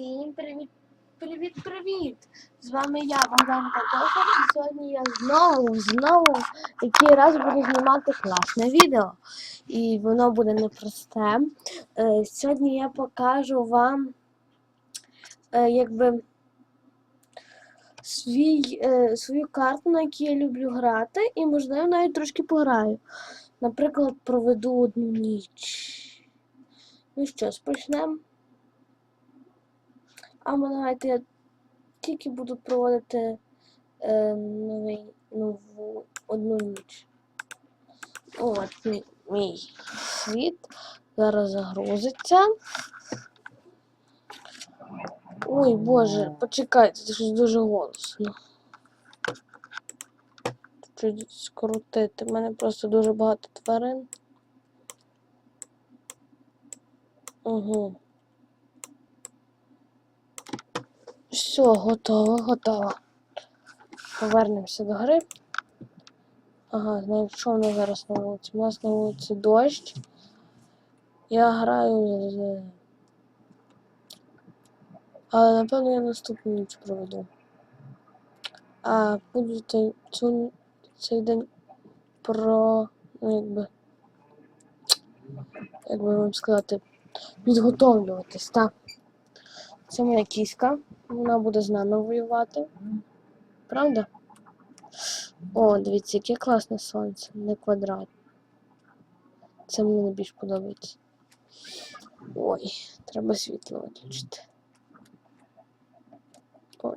Всім привіт, привіт, привіт! З вами я, Богдан Катоша, і сьогодні я знову, знову, який раз буду знімати класне відео. І воно буде непросте. Е, сьогодні я покажу вам, е, якби, свій, е, свою карту, на якій я люблю грати, і, можливо, навіть трошки пограю. Наприклад, проведу одну ніч. Ну що, почнемо. А ми давайте я тільки буду проводити е, новий, нову одну ніч. От мій, мій світ. Зараз загрузиться. Ой, боже, почекайте, це щось дуже голосно. Чуть скрутити. У мене просто дуже багато тварин. Угу. Все, готово, готово. Повернемося до гри. Ага, значить, що в нас зараз на вулиці? У нас на вулиці дощ. Я граю з. Але напевно я наступну ніч проведу. А буду цей, цю, цей день про. ну якби. Як би вам сказати, підготовлюватись, так. Це моя кіська. Вона буде з нами воювати. Правда? О, дивіться, яке класне сонце, не квадрат. Це мені найбільш подобається. Ой, треба світло виключити. Ой,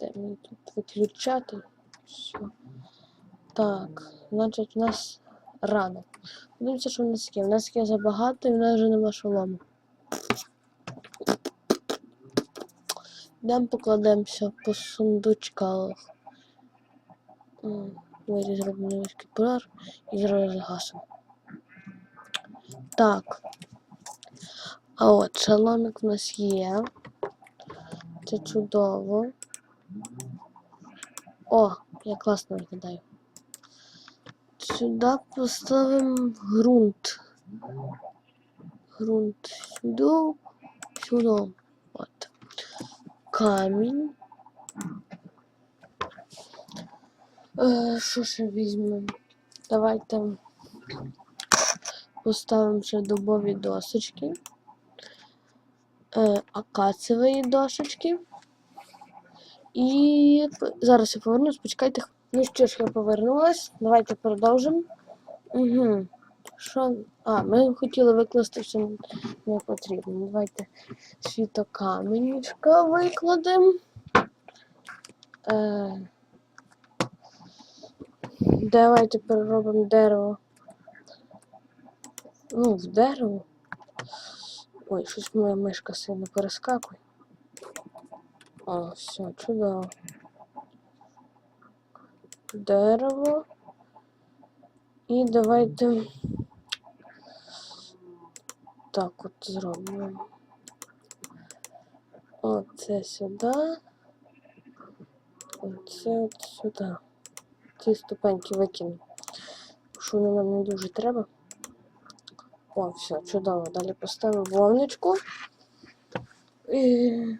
де мені тут виключати? Все. Так, значить, у нас рано. Подивимося, що в нас є. У нас є забагато і в нас вже нема шолому. Йдемо покладемося по сундучках. Давайте зробимо невеличкий пожар і зразу загасимо. Так. А от шаломик в нас є. Це чудово. О, я класно виглядаю. Сюди поставимо ґрунт. Ґрунт сюди, сюди. От. Камінь. Е, Що ще візьмемо? Давайте поставимо ще дубові досочки. Е, акацевої дошечки. І зараз я повернусь, почекайте. Ну що ж, я повернулась. Давайте продовжимо. Угу. Що? А, ми хотіли викласти, що не потрібно. Давайте світокаменічка викладемо. Е, давайте переробимо дерево. Ну, в дерево. Ой, щось моя мишка сильно перескакує. О, все, чудово. Дерево. І давайте так от зробимо. Оце сюди. Оце от сюди. Ці ступеньки викину. Що воно нам не дуже треба. О, все, чудово. Далі поставимо вовничку. І...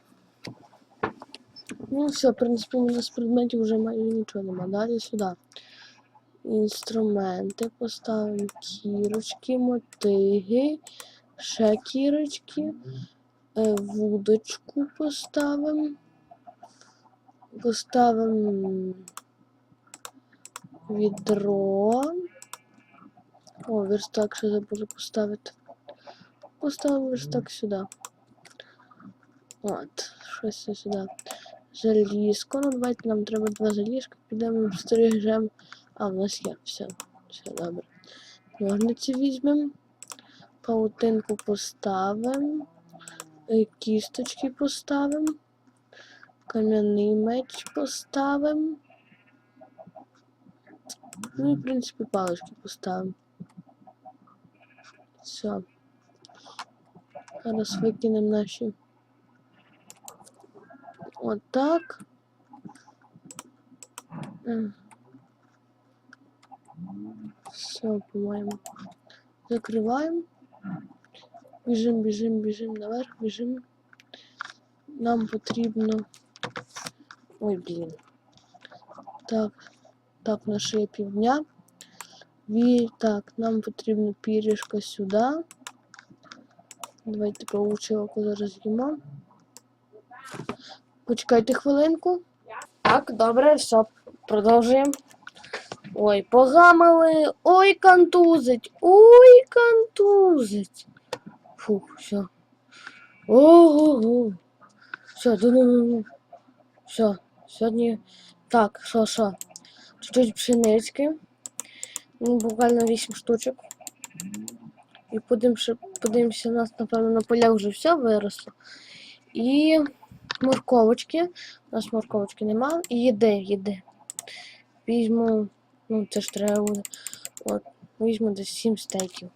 Ну, все, в принципі, у нас предметів вже майже нічого нема. Далі сюди. Інструменти поставимо кірочки, мотиги, ще кірочки, е, вудочку поставимо. Поставимо відро. О, верстак ще забули поставити. Поставимо верстак сюди. От, щось сюди. Залізко. Ну, давайте нам треба два залізка. Підемо стрижем. А, в нас є. Все. Все добре. Ножниці візьмемо. Паутинку поставимо. е, Кісточки поставимо. Кам'яний меч поставимо. Ну і, в принципі, палички поставимо. Все. Зараз викинемо наші. Отак. Все, по-моєму. Закриваємо. Біжим, біжим, біжим наверх, біжим. нам потрібно. Ой, блін. Так, так, на ще півдня. Ві... Так, нам потрібно пірішка сюди. Давайте паучилку зараз їмо. Почекайте хвилинку. Так, добре, все, продовжуємо. Ой, погамили. Ой, контузить. Ой, контузить. Фух, все. Ого. Все, ну. Все, сьогодні. Так, що, що? Чуть-чуть пшенички. Ну, буквально 8 штучок. І подивимося, у нас, напевно, на полях вже все виросло. І морковочки. У нас морковочки нема. І їди, їди. Візьму, ну це ж треба буде. От, візьму десь 7 стейків.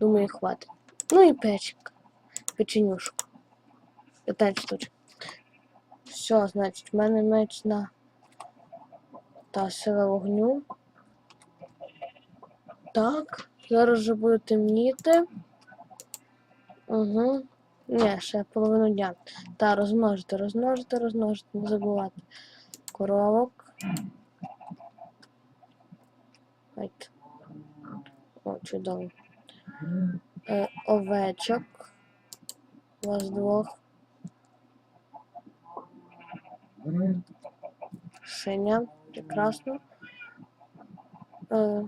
Думаю, хватить. Ну і печик. Печенюшку. 15 штучок. Все, значить, в мене меч на та сила вогню. Так, зараз вже буде темніти. Угу. Ні, ще половину дня. Та, розмножити, розмножити, розмножити, не забувати. Коровок. О, чудово. Е, овечок. Вас двох. Синя. Прекрасно. Е,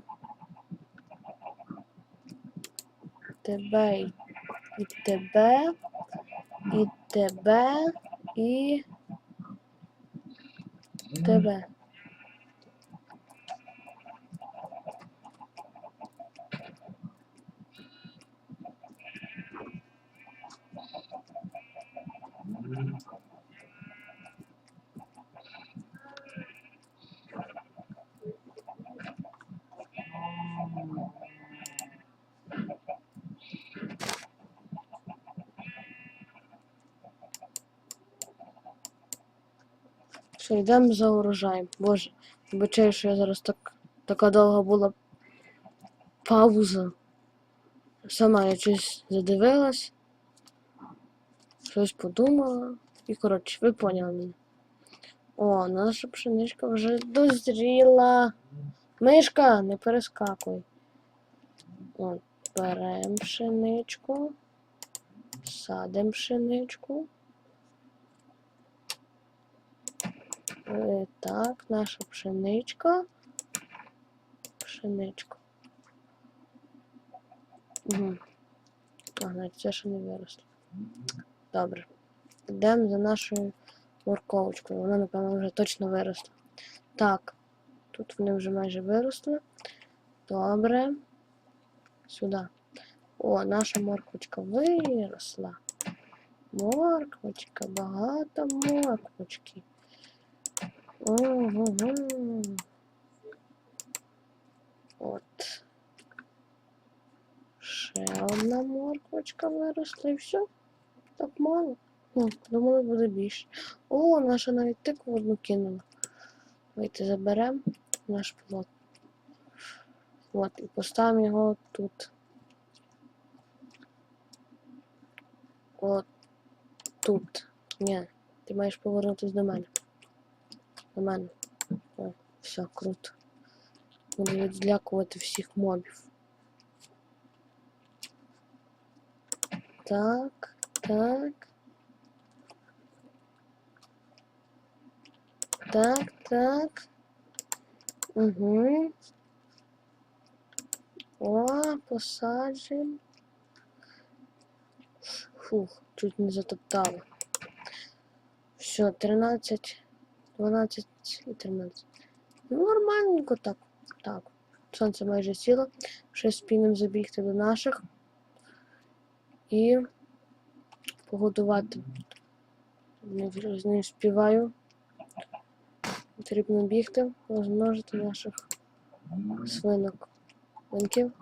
тебе і тебе, і тебе, і тебе. Що, йдемо за урожаєм. Боже, вибачаю, що я зараз так така довга була пауза. Сама я щось задивилась, щось подумала. І, коротше, ви поняли мене. О, наша пшеничка вже дозріла. Мишка, не перескакуй. Беремо пшеничку. Садимо пшеничку. Е, Так, наша пшеничка. Пшеничка. Угу. А, навіть це ще не виросло. Добре. Йдемо за нашою морковочкою. Вона, напевно, вже точно виросла. Так. Тут вони вже майже виросли. Добре. Сюди. О, наша морквочка виросла. Морквочка, багато морквочки. Ого. От. Ще одна морквочка виросла і все. Так мало. Ну, думали, буде більше. О, наша навіть тикву одну кинула. Давайте заберемо наш плод. От, і поставимо його тут. От тут. Ні, ти маєш повернутися до мене. До мене. О, все, круто. Буду відлякувати всіх мобів. Так, так. Так, так. Угу. О, посаджуємо. Фух, чуть не затоптало. Все, 13, 12 і 13. Ну, нормальненько так. Так. Сонце майже сіло. Ще спінем забігти до наших. І погодувати. Не, в- не співаю. Потрібно бігти, розмножити наших свинок. Свинків.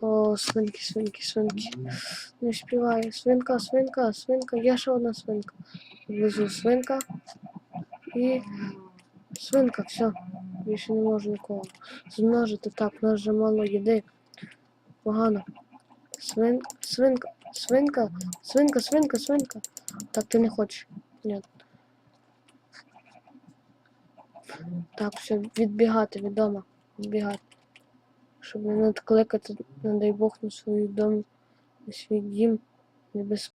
О, свинки, свинки, свинки. Не співаю. Свинка, свинка, свинка. Є ще одна свинка. Внизу свинка. І свинка, все. Більше не можу нікого. Змножити так, у нас вже мало їди. Погано. Свин, свинка. Свинка, свинка, свинка, свинка. Так ти не хочеш. Ні. Так, все, відбігати від дома. Відбігати. Щоб не надкликати, не дай Бог, на свою дом, на свій дім. Небезпечно.